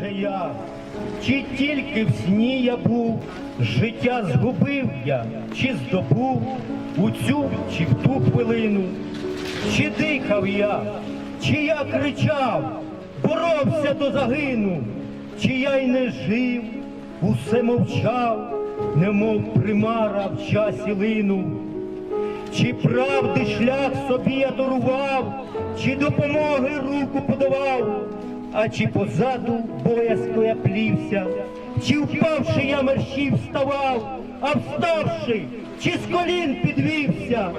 же я, чи тільки в сні я був, життя згубив я, чи здобув у цю чи в ту хвилину, чи дихав я, чи я кричав, боровся до загину, чи я й не жив, усе мовчав, немов примара в часі лину. Чи правди шлях собі я дарував, чи допомоги руку подавав, а чи позаду боязко я плівся, чи впавши я мерщів вставав, а вставши, чи з колін підвівся,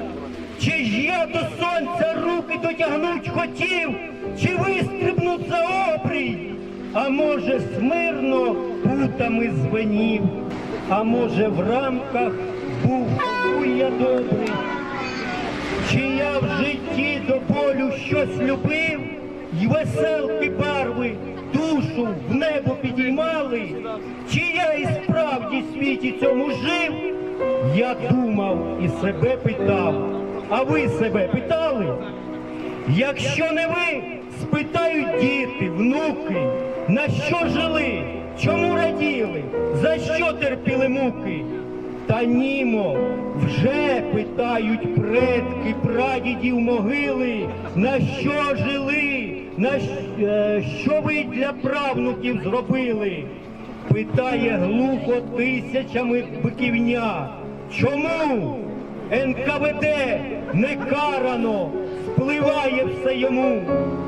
чи ж я до сонця руки дотягнуть хотів, чи вистрибнуть за обрій, а може смирно путами звенів, а може в рамках був я добрий. Чи я в житті до болю щось любив, й веселки барви душу в небо підіймали, чи я і справді світі цьому жив, я думав і себе питав, а ви себе питали? Якщо не ви, спитають діти, внуки, на що жили, чому раділи, за що терпіли муки? Та німо, вже питають предки, прадідів могили, на що жили, що ви для правнуків зробили? Питає глухо тисячами биківня. Чому НКВД не карано, спливає все йому?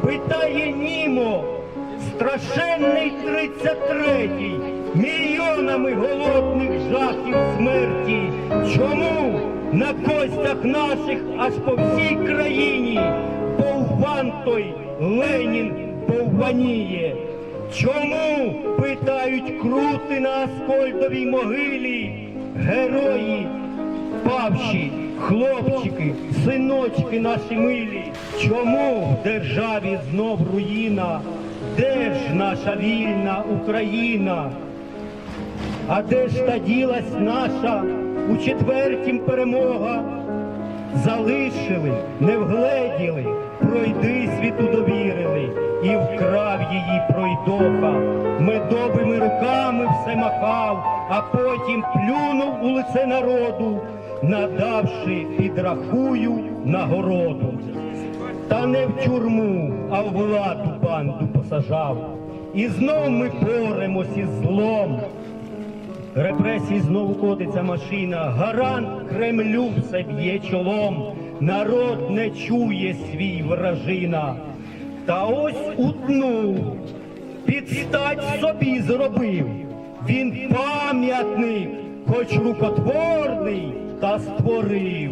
Питає Німо, страшенний 33-й, мільйонами голодних жахів смерті. Чому на костях наших аж по всій країні повван той Ленін повваніє? Чому питають крути на Аскольдовій могилі герої павші, хлопчики, синочки наші милі, чому в державі знов руїна? Де ж наша вільна Україна? А де ж та ділась наша у четвертім перемога? Залишили, не вгледіли, пройди світу довірили, і вкрав її пройдоха, медовими руками все махав, а потім плюнув у лице народу, надавши підрахую нагороду. Та не в тюрму, а в владу банду посажав. І знов ми боремось із злом. Репресії знову котиться машина, гарант Кремлю все б'є чолом, народ не чує свій вражина. Та ось утнув, підстать собі зробив. Він пам'ятник, хоч рукотворний, та створив.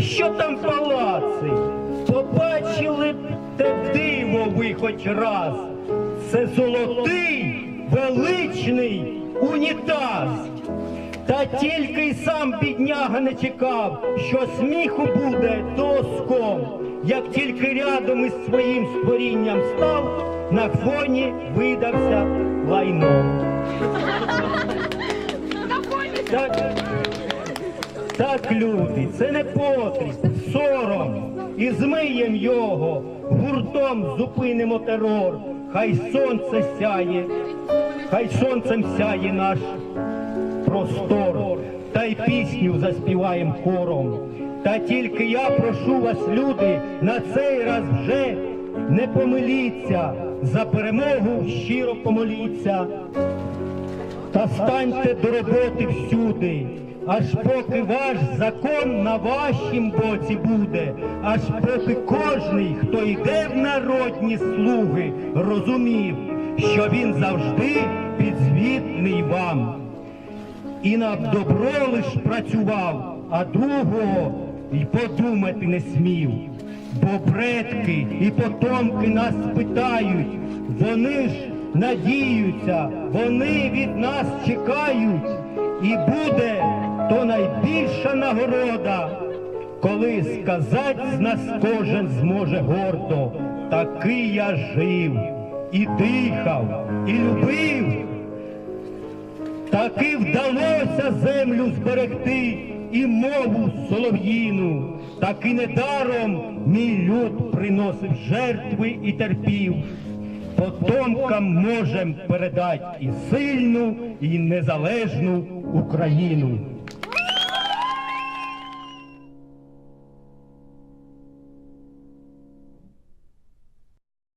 Що там палаци? Побачили б те диво ви хоч раз. Це золотий, величний унітаз. Та тільки й сам бідняга не чекав, що сміху буде доском. Як тільки рядом із своїм створінням став, на фоні видався лайном. Так, так, люди, це не потріб, сором. І змиєм його, гуртом зупинимо терор. Хай сонце сяє, хай сонцем сяє наш простор, та й пісню заспіваєм хором. Та тільки я прошу вас, люди, на цей раз вже не помиліться, за перемогу щиро помоліться. Та станьте до роботи всюди, аж поки ваш закон на вашім боці буде, аж поки кожний, хто йде в народні слуги, розумів, що він завжди підзвітний вам. І на добро лиш працював, а другого й подумати не смів. Бо предки і потомки нас питають, вони ж надіються, вони від нас чекають, і буде то найбільша нагорода, коли сказать з нас кожен зможе гордо, такий я жив, і дихав, і любив. Таки вдалося землю зберегти і мову солов'їну, таки недаром мій люд приносив жертви і терпів. потомкам можем передати і сильну, і незалежну Україну.